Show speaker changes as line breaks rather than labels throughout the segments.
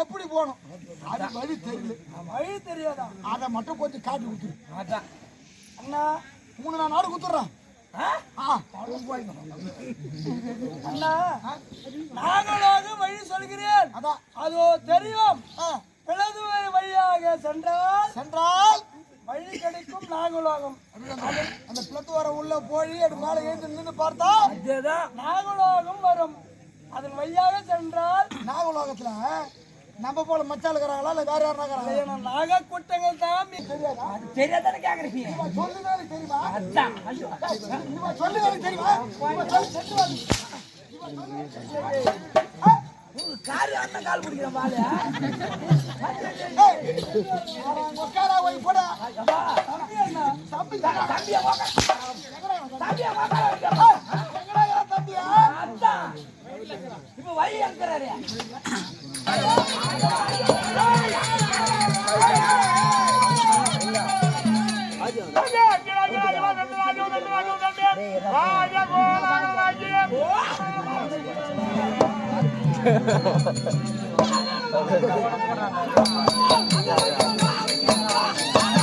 எப்படி போகணும்? அது வழி தெரியல
வழி தெரியாதா?
அதை மட்டும் கொஞ்சம் காட்டி கொடுத்துரு.
அதான்.
அண்ணா மூணு நாள் நாடு கொடுத்துட்றேன்
ஆ?
ஆ.
அண்ணா நாங்களாக வழி சொல்கிறேன்.
அதான்.
அதோ தெரியும். பிளது வழியாக சென்றால்
சென்றால்
வழி கிடைக்கும் நாகலோகம்.
அந்த பிளத்து வர உள்ள போய் அது மேலே ஏந்து நின்று பார்த்தா
நாகலோகம் வரும். அதன் வழியாக சென்றால்
நாகலோகத்துல நம்ம போல மச்சால் இருக்கிறாங்களா இல்ல வேற யாரா
நாக கூட்டங்கள் தான் தெரியாதா? தெரியாதானே கேக்குறீங்க?
சொல்லுதானே தெரியுமா?
அதான்
சொல்லுதானே தெரியுமா.
காரி அண்ணன் கால் பிடிக்கிற பாலு
உட்காரா போய் போடா?
தம்பியை தம்பியை?
தம்பியா
அதான். இப்ப வழி அனுப்புறாரு. ஒண்ணுமே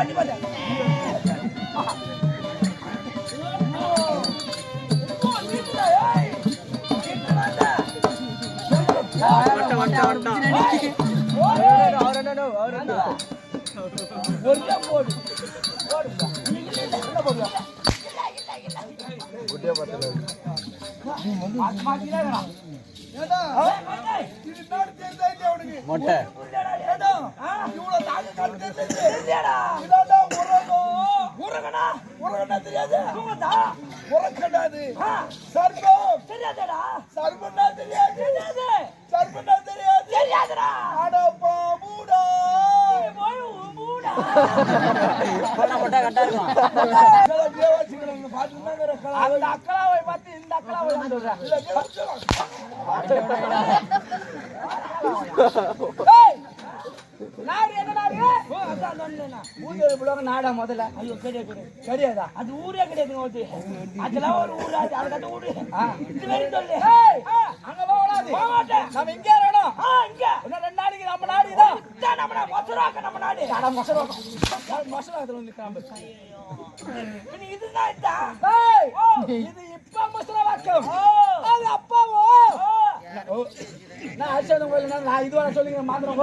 பண்ணி பாரு
மொட்டை
தெரியாது? உரக்கடாது சர்பம் தெரியாதடா? சர்பம்னா தெரியாது. தெரியாது. சர்பம்னா தெரியாது. தெரியாதுடா? அட பாபுடா மூடா.
மொட்டை கட்டா இருக்கும்
அந்த அக்கலாவை பார்த்து இந்த அக்கலாவை சொல்றேன் ஏய், நாடு என்ன? ஓ, அதான் சொன்னேனா. ஊர் புலவங்க நாடா முதல்ல ஐயோ கிடையாது கிடையாது. அது ஊரே கிடையாதுங்க ஒருத்தி. அதெல்லாம் ஒரு ஊரு ஊரு இது வரையும் சொல்லு அங்க போக கூடாது. போக மாட்டேன். நம்ம இங்கே இருக்கணும். ஆ, இங்க. இன்னும் ரெண்டு நாளைக்கு நம்ம நாடு இதான். நம்ம நாடு. மொசராக்க நம்ம நாடு. அட, மொசராக்கம். யார் மொசராக்கத்துல வந்து இதுதான் இதான். ஏய், இது இப்ப மொசராக்கம். அது அப்பாவோ ஓ, நான் கோயில் நான் இது வர சொல்லுங்க மாத்திரம்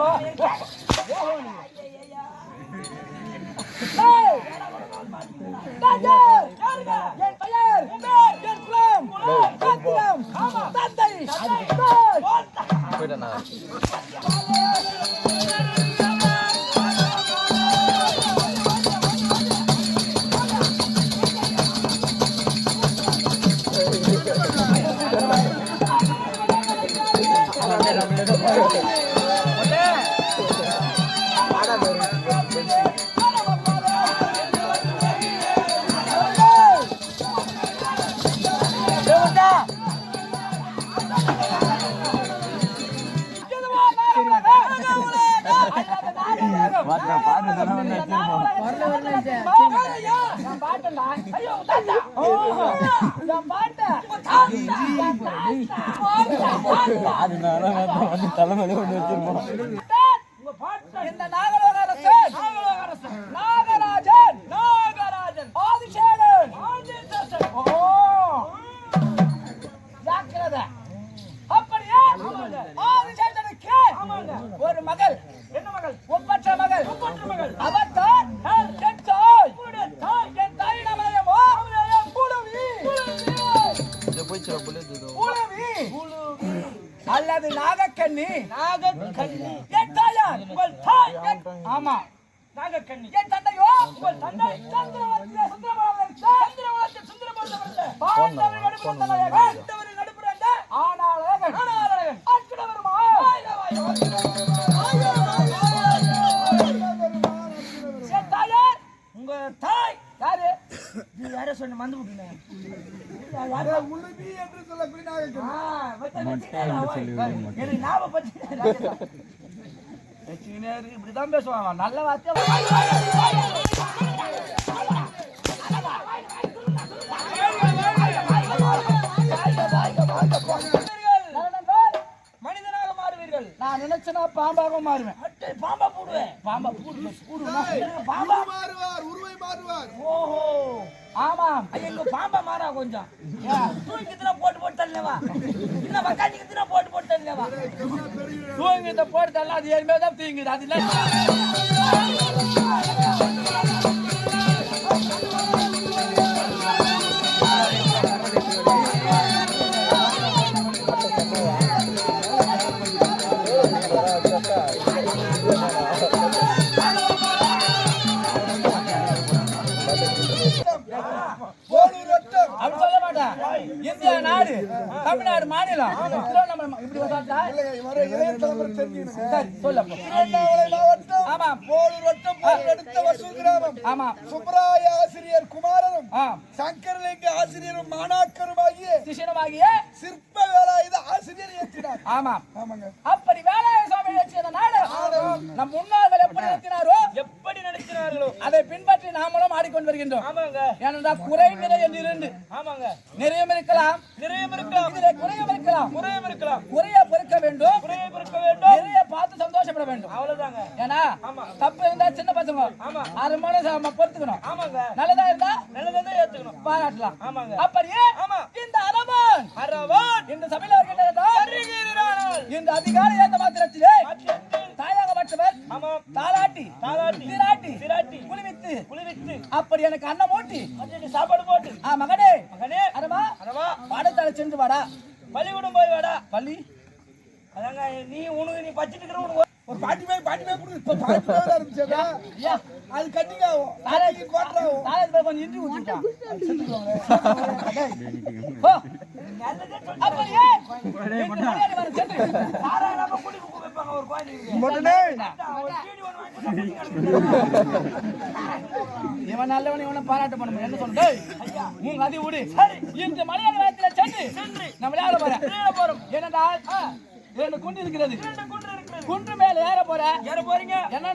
அதனால வந்து தலைமையில கொண்டு வச்சிருப்போம்
அல்லது நாகக்கண்ணி நாகக்கண்ணி. என் ஆமா தந்தையோ? உங்கள் தந்தை சந்திரவளத்திலே சுந்தரபாலன் சந்திரவளத்தில் சுந்தரபாலன் பாண்டவர் நடுப்புற தலைவர். பாண்டவர் நடுப்புற தாயார் உங்க தாய் யாரு? நீ யார சொன்ன மந்து விட்டுனே
உளுவி
வச்சுக்கினே இருக்கு இப்படிதான் பேசுவாங்க. நல்ல வார்த்தை மனிதனாக மாறுவீர்கள். நான் நினைச்சனா பாம்பாக மாறுவேன். பாம்பா போடுவேன். பாம்பா போடு பாம்பா.
மாறுவார் உருவை மாறுவார்.
ஓஹோ. ஆமாம். இங்க பாம்பா மாறா கொஞ்சம். தூங்கித்துல போட்டு போட்டு தள்ளவா இல்ல வக்காஞ்சிக்கு போட்டு போட்டு தள்ளவா தூங்கிட்ட போட்டு தள்ள அது ஏற்கனவே தான் தூங்குது அது இல்ல.
கிராமம்.
ஆமாம்
சுப்பராய ஆசிரியர் குமாரனும் சங்கரலிங்க ஆசிரியரும் மாணாக்கருமாகிய
சிஷியனமாகிய
சிற்ப வேலாயுத ஆசிரியர் ஏற்றினார்
ஆமாம்
ஆமாங்க.
அப்படி வேலாய சுவாமி நாடு. நம் முன்னோர்கள் எப்படி நடத்தினாரோ எப்படி நடத்தினார்களோ அதை பின்பற்றி ஆடிக்கொண்டு வருகின்றோம். ஆமாங்க. ஏனென்றால் குறை நிறை என்று இருந்து ஆமாங்க. நிறைய இருக்கலாம் நிறைய இருக்கலாம். இதிலே குறையும் இருக்கலாம். குறையும் இருக்கலாம். குறைய பொறுக்க வேண்டும். குறைய பொறுக்க வேண்டும். நிறைய பார்த்து சந்தோஷப்பட வேண்டும். அவ்வளவுதாங்க. ஏன்னா தப்பு இருந்தா சின்ன பசங்க. ஆமா. மணி நம்ம பொறுத்துக்கணும். ஆமாங்க. நல்லதா இருந்தா நல்லதா ஏத்துக்கணும். பாராட்டலாம். ஆமாங்க. அப்படியே ஆமா. இந்த அரவன். அரவன். இந்த சபையில வருகின்றார் இந்த அதிகாலை ஏந்த மாத்திரத்திலே தாயாக மற்றவர். தாலாட்டி. தாலாட்டி திராட்டி திராட்டி குளிவித்து குளிவித்து அப்படி எனக்கு அன்னம் ஊட்டி சாப்பாடு போட்டு. ஆ மகனே. மகனே. அரமா. அரமா. பாடத்தால சென்று வாடா. பள்ளிக்கூடம் போய் வாடா. பள்ளி? அதாங்க நீ உனக்கு நீ பச்சிட்டு இருக்கிற உனக்கு
ஒரு பாட்டி போய் பாட்டி போய் கொடுங்க இப்ப பாட்டி போய் ஆரம்பிச்சதா
ஐயா
அது கட்டிங்க ஆகும்
தாலாட்டி
கோட்டராகும்
தாலாட்டி போய் கொஞ்சம் இன்றி ஊத்திட்டான் போ. அப்படியே. இந்த மரியாதை இவன் நல்லவன் இவனை பாராட்ட பண்ண என்ன சொல்ற உங்க அதி இந்த மலையாள வேகத்துல சென்று சென்று. நம்ம விளையாட போறோம். என்னடா? இரண்டு குண்டு இருக்கிறது. குன்று மேல ஏற போற. ஏற போறீங்க. என்ன